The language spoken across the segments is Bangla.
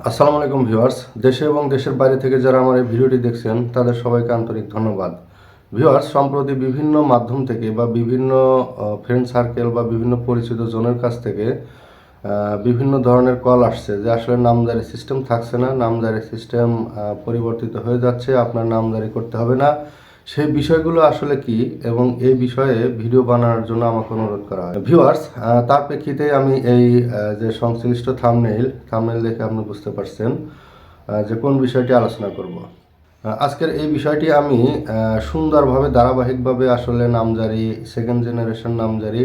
আসসালামু আলাইকুম ভিউয়ার্স। দেশে এবং দেশের বাইরে থেকে যারা আমার এই ভিডিওটি দেখছেন, তাদের সবাইকে আন্তরিক ধন্যবাদ। ভিউয়ার্স, সম্প্রতি বিভিন্ন মাধ্যম থেকে বা বিভিন্ন ফ্রেন্ড সার্কেল বা বিভিন্ন পরিচিত জনের কাছ থেকে বিভিন্ন ধরনের কল আসছে যে আসলে নামদারি সিস্টেম থাকছে না, নামদারি সিস্টেম পরিবর্তিত হয়ে যাচ্ছে, আপনার নামদারি করতে হবে না। সেই বিষয়গুলো আসলে কি এবং এই বিষয়ে ভিডিও বানানোর জন্য আমাকে অনুরোধ করা হয়। ভিউয়ার্স তার প্রেক্ষিতে আমি এই যে সংশ্লিষ্ট থামনেইল থামনেইল দেখে আপনি বুঝতে পারছেন যে কোন বিষয়টি আলোচনা করব। আজকের এই বিষয়টি আমি সুন্দরভাবে, ধারাবাহিকভাবে আসলে নামজারি সেকেন্ড জেনারেশন নামজারি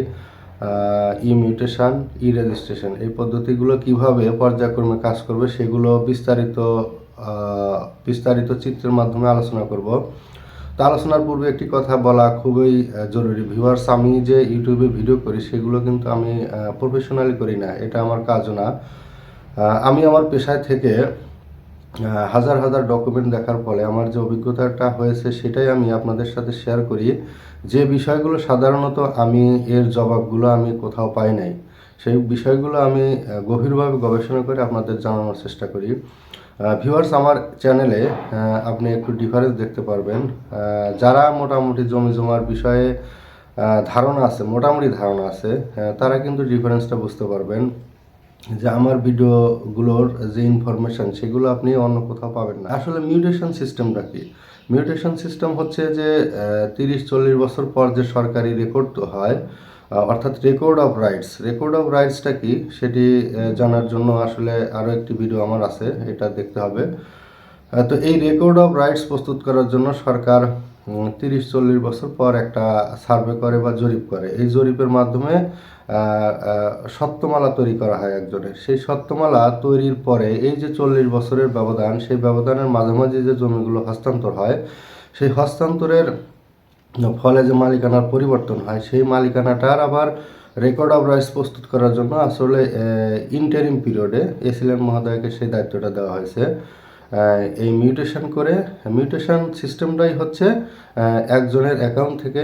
ই মিউটেশন ই রেজিস্ট্রেশন এই পদ্ধতিগুলো কীভাবে পর্যায়ক্রমে কাজ করবে সেগুলো বিস্তারিত বিস্তারিত চিত্রের মাধ্যমে আলোচনা করব। তো আলোচনার পূর্বে একটি কথা বলা খুবই জরুরি। ভিউয়ার্স আমি যে ইউটিউবে ভিডিও করি, সেগুলো কিন্তু আমি প্রফেশনালি করি না। এটা আমার কাজও না। আমি আমার পেশায় থেকে হাজার হাজার ডকুমেন্ট দেখার ফলে আমার যে অভিজ্ঞতাটা হয়েছে, সেটাই আমি আপনাদের সাথে শেয়ার করি। যে বিষয়গুলো সাধারণত আমি, এর জবাবগুলো আমি কোথাও পাই নাই, সেই বিষয়গুলো আমি গভীরভাবে গবেষণা করে আপনাদের জানানোর চেষ্টা করি। ভিউয়ার্স আমার চ্যানেলে আপনি একটু ডিফারেন্স দেখতে পারবেন। যারা মোটামুটি জমি জমার বিষয়ে ধারণা আছে, মোটামুটি ধারণা আছে তারা কিন্তু ডিফারেন্সটা বুঝতে পারবেন। যে আমার ভিডিওগুলোর যে ইনফরমেশন সেগুলো আপনি অন্য কোথাও পাবেন না। আসলে মিউটেশন সিস্টেমটা কি? মিউটেশন সিস্টেম হচ্ছে যে তিরিশ, চল্লিশ বছর পর যে সরকারি রেকর্ড তো হয় অর্থাৎ record of rights record of রাইটসটা কি? সেটি জানার জন্য আসলে আরও একটি ভিডিও আমার আছে, এটা দেখতে হবে। তো এই রেকর্ড অফ রাইটস প্রস্তুত করার জন্য সরকার তিরিশ চল্লিশ বছর পর একটা সার্ভে করে বা জরিপ করে। এই জরিপের মাধ্যমে সত্যমালা তৈরি করা হয় একজনের। সেই সত্যমালা তৈরির পরে এই যে চল্লিশ বছরের ব্যবধান, সেই ব্যবধানের মাঝামাঝি যে জমিগুলো হস্তান্তর হয়, সেই হস্তান্তরের ফলে যে মালিকানার পরিবর্তন হয়, সেই মালিকানাটার আবার রেকর্ড অফ রাইটস প্রস্তুত করার জন্য আসলে ইন্টারিম পিরিয়ডে এসিলেন মহোদয়কে সেই দায়িত্বটা দেওয়া হয়েছে। এই মিউটেশন করে মিউটেশন সিস্টেমটাই হচ্ছে একজনের অ্যাকাউন্ট থেকে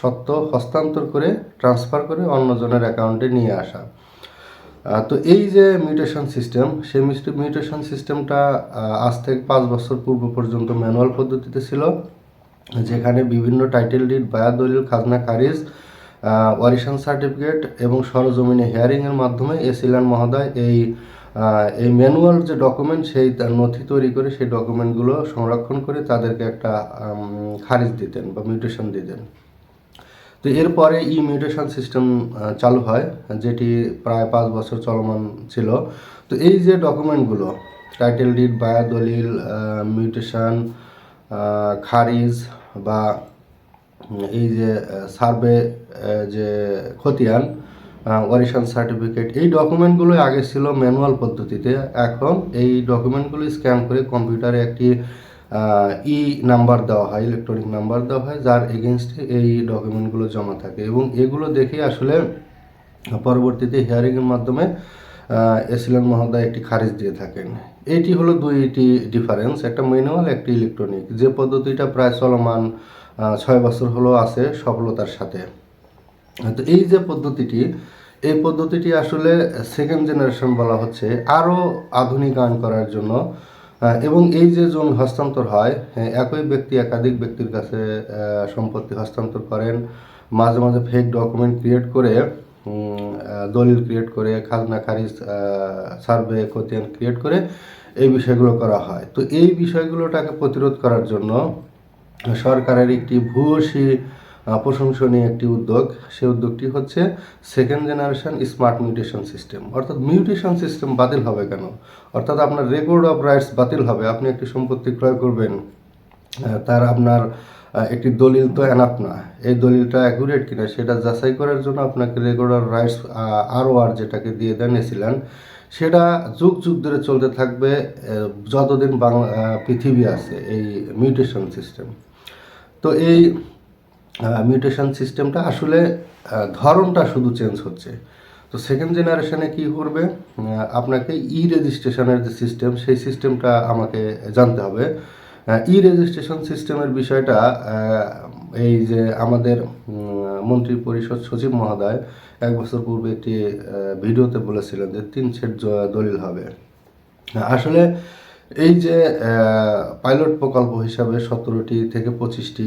সত্য হস্তান্তর করে ট্রান্সফার করে অন্যজনের অ্যাকাউন্টে নিয়ে আসা। তো এই যে মিউটেশন সিস্টেম সেই মিউটেশন সিস্টেমটা আজ থেকে পাঁচ বছর পূর্ব পর্যন্ত ম্যানুয়াল পদ্ধতিতে ছিল। যেখানে বিভিন্ন টাইটেল ডিড বায়া দলিল, খাজনা খারিজ ওয়ারিশন সার্টিফিকেট এবং সরজমিনে হিয়ারিংয়ের মাধ্যমে এসিলান মহোদয় এই এই ম্যানুয়াল যে ডকুমেন্ট সেই নথি তৈরি করে সেই ডকুমেন্টগুলো সংরক্ষণ করে তাদেরকে একটা খারিজ দিতেন বা মিউটেশন দিতেন। তো এরপরে ই মিউটেশন সিস্টেম চালু হয়, যেটি প্রায় পাঁচ বছর চলমান ছিল। তো এই যে ডকুমেন্টগুলো টাইটেল ডিড বায়া দলিল মিউটেশন খারিজ বা এই যে সার্ভে যে খতিয়ান ওয়ারিশন সার্টিফিকেট, এই ডকুমেন্টগুলো আগে ছিল ম্যানুয়াল পদ্ধতিতে। এখন এই ডকুমেন্টগুলো স্ক্যান করে কম্পিউটারে একটি ই নাম্বার দেওয়া হয়, ইলেকট্রনিক নাম্বার দেওয়া হয়, যার এগেনস্টে এই ডকুমেন্টগুলো জমা থাকে। এবং এগুলো দেখে আসলে পরবর্তীতে হিয়ারিংয়ের মাধ্যমে এসিলেন মহোদয় একটি খারিজ দিয়ে থাকেন। এটি হলো দুইটি ডিফারেন্স একটা ম্যানুয়াল একটি ইলেকট্রনিক যে পদ্ধতিটা প্রায় চলমান ছয় বছর হলো আছে সফলতার সাথে। তো এই যে পদ্ধতিটি এই পদ্ধতিটি আসলে সেকেন্ড জেনারেশন বলা হচ্ছে আরও আধুনিকায়ন করার জন্য। এবং এই যে জমি হস্তান্তর হয় হ্যাঁ, একই ব্যক্তি একাধিক ব্যক্তির কাছে সম্পত্তি হস্তান্তর করেন। মাঝে মাঝে ফেক ডকুমেন্ট ক্রিয়েট করে দলিল ক্রিয়েট করে, খাজনা, খারিজ সার্ভে খতিয়ান ক্রিয়েট করে এই বিষয়গুলো করা হয়। তো এই বিষয়গুলোটাকে প্রতিরোধ করার জন্য সরকারের একটি ভূয়সী প্রশংসনীয় একটি উদ্যোগ। সেই উদ্যোগটি হচ্ছে second generation smart mutation system অর্থাৎ মিউটেশন সিস্টেম বাতিল হবে কেন? অর্থাৎ আপনার রেকর্ড অফ রাইটস বাতিল হবে। আপনি একটি সম্পত্তি ক্রয় করবেন তার আপনার একটি দলিল তো এনাফ না। এই দলিলটা অ্যাকুরেট কিনা সেটা যাচাই করার জন্য আপনাকে অফ রাইটস আরও আর যেটাকে দিয়ে দেন এসিলেন সেটা যুগ যুগ ধরে চলতে থাকবে যতদিন বাংলা পৃথিবী আছে এই মিউটেশন সিস্টেম তো এই মিউটেশন সিস্টেমটা আসলে ধরনটা শুধু চেঞ্জ হচ্ছে। তো সেকেন্ড জেনারেশনে কি করবে? আপনাকে ই রেজিস্ট্রেশনের যে সিস্টেম সেই সিস্টেমটা আমাকে জানতে হবে। ই রেজিস্ট্রেশন সিস্টেমের বিষয়টা এই যে আমাদের মন্ত্রী পরিষদ সচিব মহোদয় এক বছর পূর্বে একটি ভিডিওতে বলেছিলেন যে তিন সেট দলিল হবে। আসলে এই যে পাইলট প্রকল্প হিসাবে সতেরোটি থেকে পঁচিশটি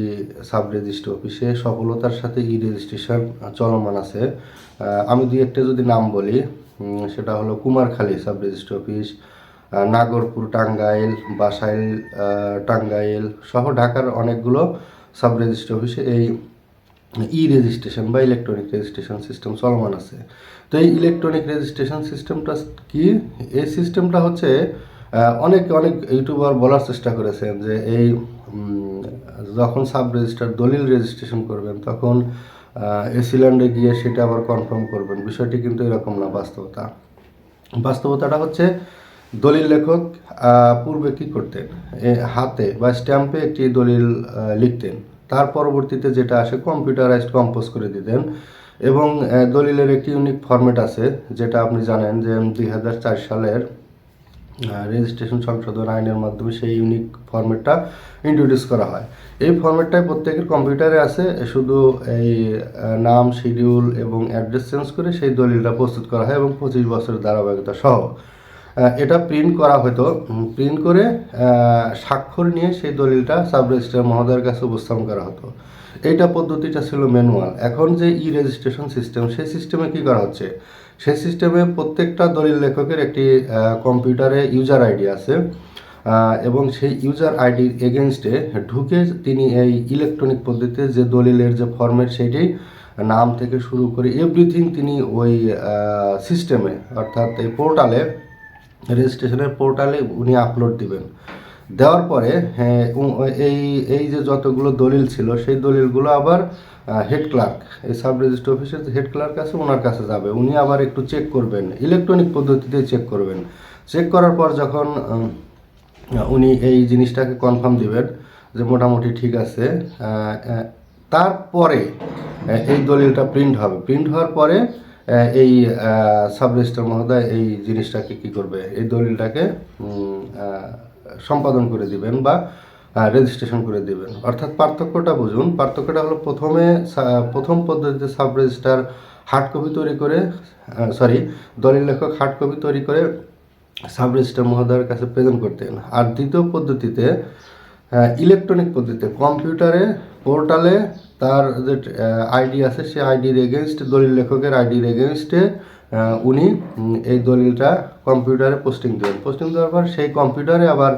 সাব রেজিস্ট্রি অফিসে সফলতার সাথে ই রেজিস্ট্রেশন চলমান আছে। আমি দুই একটা যদি নাম বলি সেটা হলো Kumarkhali sub registry office Nagarpur, Tangail, Basail Tangail সহ ঢাকার অনেকগুলো সাব রেজিস্ট্রি অফিসে এই ই রেজিস্ট্রেশন বা ইলেকট্রনিক রেজিস্ট্রেশন সিস্টেম চলমান আছে। তো এই ইলেকট্রনিক রেজিস্ট্রেশন সিস্টেমটা কি? এই সিস্টেমটা হচ্ছে অনেক অনেক ইউটিউবার বলার চেষ্টা করেছেন যে এই যখন সাব রেজিস্টার দলিল রেজিস্ট্রেশন করবেন, তখন এসিল্যান্ডে গিয়ে সেটা আবার কনফার্ম করবেন। বিষয়টি কিন্তু এরকম না, বাস্তবতা। বাস্তবতাটা হচ্ছে দলিল লেখক পূর্বে কি করতেন? হাতে বা স্ট্যাম্পে একটি দলিল লিখতেন। তার পরবর্তীতে যেটা আসে কম্পিউটারাইজড কম্পোজ করে দিতেন। এবং দলিলের একটি ইউনিক ফরম্যাট আছে, যেটা আপনি জানেন যে দুই হাজার চার সালের রেজিস্ট্রেশন সংশোধন আইনের মাধ্যমে সেই ইউনিক ফরম্যাটটা ইন্ট্রোডিউস করা হয়। এই ফরম্যাটটাই প্রত্যেকের কম্পিউটারে আছে, শুধু এই নাম শিডিউল এবং অ্যাড্রেস চেঞ্জ করে সেই দলিলটা প্রস্তুত করা হয় এবং পঁচিশ বছরের ধারাবাহিকতা সহ। এটা প্রিন্ট করা হতো। প্রিন্ট করে স্বাক্ষর নিয়ে সেই দলিলটা সাব রেজিস্ট্রার মহোদয়ের কাছে উপস্থাপন করা হতো। এইটা পদ্ধতিটা ছিল ম্যানুয়াল এখন যে ই রেজিস্ট্রেশন সিস্টেম সেই সিস্টেমে কি করা হচ্ছে? সেই সিস্টেমে প্রত্যেকটা দলিল লেখকের একটি কম্পিউটারে ইউজার আইডি আছে। এবং সেই ইউজার আইডির এগেনস্টে ঢুকে তিনি এই ইলেকট্রনিক পদ্ধতিতে যে দলিলের যে ফরম্যাট সেটি নাম থেকে শুরু করে এভরিথিং তিনি ওই সিস্টেমে অর্থাৎ এই পোর্টালে রেজিস্ট্রেশনের পোর্টালে উনি আপলোড দিবেন। দেওয়ার পরে হ্যাঁ, এই এই যে যতগুলো দলিল ছিল সেই দলিলগুলো আবার হেড ক্লার্ক এই সাব রেজিস্ট্রি অফিসের হেড ক্লার্ক আছে ওনার কাছে যাবে। উনি আবার একটু চেক করবেন ইলেকট্রনিক পদ্ধতিতে চেক করবেন। চেক করার পর যখন উনি এই জিনিসটাকে কনফার্ম দিবেন যে মোটামুটি ঠিক আছে তারপরে এই দলিলটা প্রিন্ট হবে। প্রিন্ট হওয়ার পরে এই সাব রেজিস্ট্রার মহোদয় এই জিনিসটাকে কি করবে? এই দলিলটাকে সম্পাদন করে দিবেন বা রেজিস্ট্রেশন করে দিবেন। অর্থাৎ পার্থক্যটা বুঝুন। পার্থক্যটা হলো প্রথমে প্রথম পদ্ধতিতে সাব রেজিস্ট্রার হার্ড কপি তৈরি করে সরি দলিল লেখক হার্ড কপি তৈরি করে সাব রেজিস্ট্রার মহোদয়ের কাছে প্রেজেন্ট করতেন। আর দ্বিতীয় পদ্ধতিতে ইলেকট্রনিক পদ্ধতিতে কম্পিউটারে পোর্টালে তার যে আইডি আছে সেই আইডির এগেনস্ট দলিল লেখকের আইডির এগেনস্টে উনি এই দলিলটা কম্পিউটারে পোস্টিং দেবেন পোস্টিং দেওয়ার পর সেই কম্পিউটারে আবার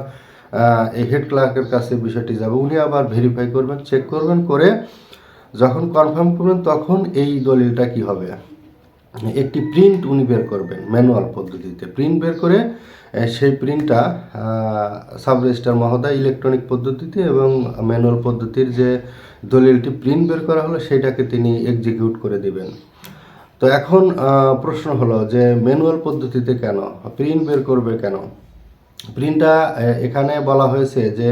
হেড ক্লার্কের কাছে বিষয়টি যাবে। উনি আবার ভেরিফাই করবেন চেক করবেন, করে যখন কনফার্ম করবেন, তখন এই দলিলটা কি হবে? একটি প্রিন্ট উনি বের করবেন ম্যানুয়াল পদ্ধতিতে। প্রিন্ট বের করে সেই প্রিন্টটা সাব রেজিস্ট্রার মহোদয় ইলেকট্রনিক পদ্ধতিতে এবং ম্যানুয়াল পদ্ধতির যে দলিলটি প্রিন্ট বের করা হলো, সেটাকে তিনি এক্সিকিউট করে দিবেন। তো এখন প্রশ্ন হলো যে ম্যানুয়াল পদ্ধতিতে কেন? প্রিন্ট বের করবে কেন? প্রিন্টটা এখানে বলা হয়েছে যে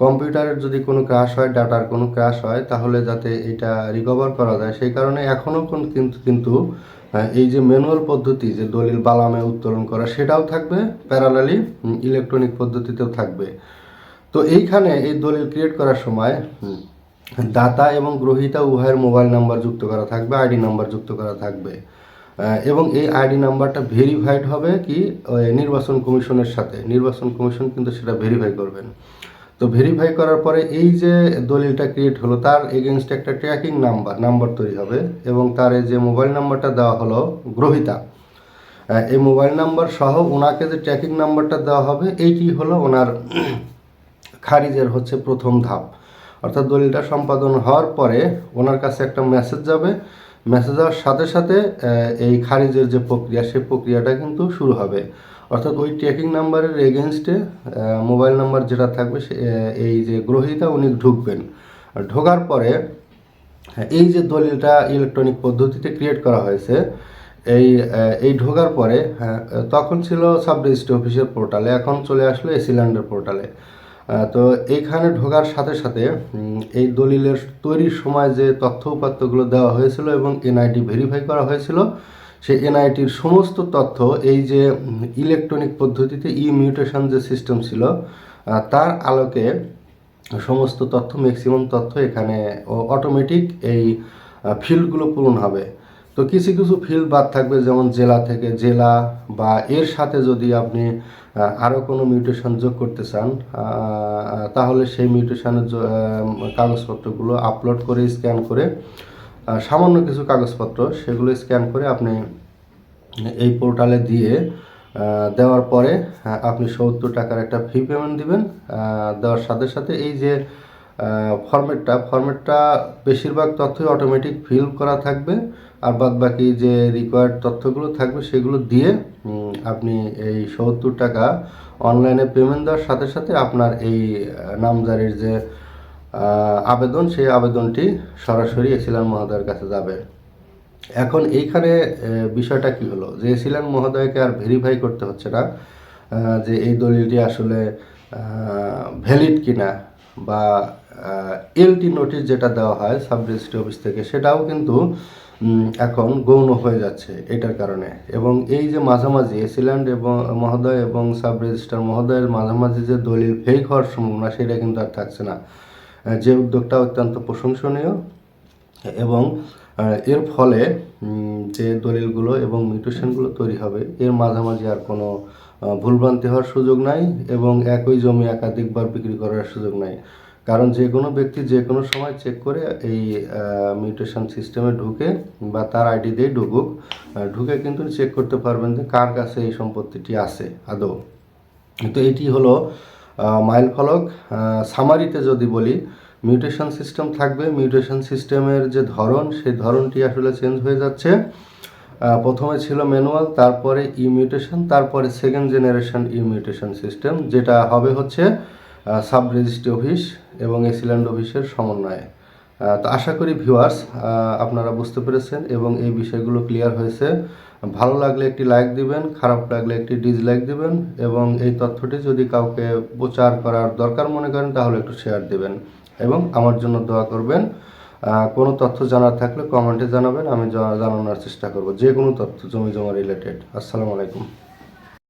কম্পিউটারের যদি কোনো ক্রাশ হয় ডাটার কোনো ক্রাশ হয়, তাহলে যাতে এটা রিকভার করা যায়, সেই কারণে এখনও কিন্তু কিন্তু এই যে ম্যানুয়াল পদ্ধতি, যে দলিল বালামে উত্তোলন করা, সেটাও থাকবে প্যারালালি ইলেকট্রনিক পদ্ধতিতেও থাকবে। তো এইখানে এই দলিল ক্রিয়েট করার সময় দাতা এবং গ্রহীতা উভয়ের মোবাইল নাম্বার যুক্ত করা থাকবে আইডি নাম্বার যুক্ত করা থাকবে। এবং এই আইডি নাম্বারটা ভেরিফাইড হবে কি নির্বাচন কমিশনের সাথে। নির্বাচন কমিশন কিন্তু সেটা ভেরিফাই করবেন। তো ভেরিফাই করার পরে এই যে দলিলটা ক্রিয়েট হলো, তার এগেনস্ট একটা ট্র্যাকিং নাম্বার নাম্বার তৈরি হবে এবং তার যে মোবাইল নাম্বারটা দেওয়া হলো গ্রহীতা। এই মোবাইল নাম্বার সহ ওনাকে যে ট্র্যাকিং নাম্বারটা দেওয়া হবে, এইটি হলো ওনার খারিজের হচ্ছে প্রথম ধাপ। অর্থাৎ দলিলটা সম্পাদন হওয়ার পরে ওনার কাছে একটা মেসেজ যাবে। মেসেজ যাওয়ার সাথে সাথে এই খারিজের যে প্রক্রিয়া সেই প্রক্রিয়াটা কিন্তু শুরু হবে। অর্থাৎ ওই ট্র্যাকিং নাম্বারের এগেনস্টে মোবাইল নাম্বার যেটা থাকবে সে- এই যে গ্রহীতা উনি ঢুকবেন। ঢোকার পরে হ্যাঁ, এই যে দলিলটা ইলেকট্রনিক পদ্ধতিতে ক্রিয়েট করা হয়েছে এই এই ঢোকার পরে হ্যাঁ, তখন ছিল সাব রেজিস্ট্রি অফিসের পোর্টালে এখন চলে আসলো এসিল্যান্ডের পোর্টালে তো এইখানে ঢোকার সাথে সাথে এই দলিলের তৈরির সময় যে তথ্য উপাত্তগুলো দেওয়া হয়েছিল এবং এনআইডি ভেরিফাই করা হয়েছিল সেই এনআইটির সমস্ত তথ্য, এই যে ইলেকট্রনিক পদ্ধতিতে ই মিউটেশন যে সিস্টেম ছিল তার আলোকে সমস্ত তথ্য ম্যাক্সিমাম তথ্য এখানে অটোমেটিক এই ফিল্ডগুলো পূরণ হবে। তো কিছু কিছু ফিল্ড বাদ থাকবে, যেমন জেলা থেকে জেলা, বা এর সাথে যদি আপনি আরও কোনো মিউটেশন যোগ করতে চান তাহলে সেই মিউটেশনের কাগজপত্রগুলো আপলোড করে স্ক্যান করে সামান্য কিছু কাগজপত্র সেগুলো স্ক্যান করে আপনি এই পোর্টালে দিয়ে দেওয়ার পরে আপনি সত্তর টাকার একটা ফি পেমেন্ট দিবেন। দেওয়ার সাথে সাথে এই যে ফরম্যাটটা ফরম্যাটটা বেশিরভাগ তথ্যই অটোমেটিক ফিল করা থাকবে। আর বাদ বাকি যে রিকোয়ার্ড তথ্যগুলো থাকবে সেগুলো দিয়ে আপনি এই সত্তর টাকা অনলাইনে পেমেন্ট দেওয়ার সাথে সাথে আপনার এই নামজারির যে আবেদন, সেই আবেদনটি সরাসরি এসিলান মহোদয়ের কাছে যাবে। এখন এইখানে বিষয়টা কি হলো? যে এসিলান মহোদয়কে আর ভেরিফাই করতে হচ্ছে না যে এই দলিলটি আসলে ভ্যালিড কিনা বা এলটি নোটিশ যেটা দেওয়া হয় সাব রেজিস্ট্রি অফিস থেকে, সেটাও কিন্তু এখন গৌণ হয়ে যাচ্ছে এটার কারণে। এবং এই যে মাঝামাঝি এসিল্যান্ড এবং, মহোদয় এবং সাব রেজিস্ট্রার মহোদয়ের মাঝামাঝি যে দলিল ফেক হওয়ার সম্ভাবনা, সেটা কিন্তু আর থাকছে না। যে উদ্যোগটা অত্যন্ত প্রশংসনীয়। এবং এর ফলে যে দলিলগুলো এবং মিউটেশনগুলো তৈরি হবে, এর মাঝামাঝি আর কোনো ভুলভ্রান্তি হওয়ার সুযোগ নাই এবং একই জমি একাধিকবার বিক্রি করার সুযোগ নাই। কারণ যে কোনো ব্যক্তি যে কোনো সময় চেক করে এই মিউটেশন সিস্টেমে ঢুকে বা তার আইডি দিয়ে ঢুকুক ঢুকে কিন্তু চেক করতে পারবেন যে কার কাছে এই সম্পত্তিটি আছে আদৌ। তো এটি হলো মাইল ফলক সামারিতে যদি বলি মিউটেশন সিস্টেম থাকবে। মিউটেশন সিস্টেমের যে ধরন, সেই ধরনটি আসলে চেঞ্জ হয়ে যাচ্ছে। প্রথমে ছিল ম্যানুয়াল তারপরে ই মিউটেশন তারপরে second generation E mutation system যেটা হবে হচ্ছে সাব রেজিস্ট্রি অফিস এবং এসিল্যান্ড অফিসের সমন্বয়ে। তো আশা করি ভিউয়ার্স আপনারা বুঝতে পেরেছেন এবং এই বিষয়গুলো ক্লিয়ার হয়েছে। ভালো লাগলে একটি লাইক দিবেন, খারাপ লাগলে একটি ডিসলাইক দিবেন এবং এই তথ্যটি যদি কাউকে প্রচার করার দরকার মনে করেন, তাহলে একটু শেয়ার দিবেন এবং আমার জন্য দোয়া করবেন। কোনো তথ্য জানার থাকলে কমেন্টে জানাবেন, আমি জানানোর চেষ্টা করব যে কোনো তথ্য জমি জমা রিলেটেড আসসালামু আলাইকুম।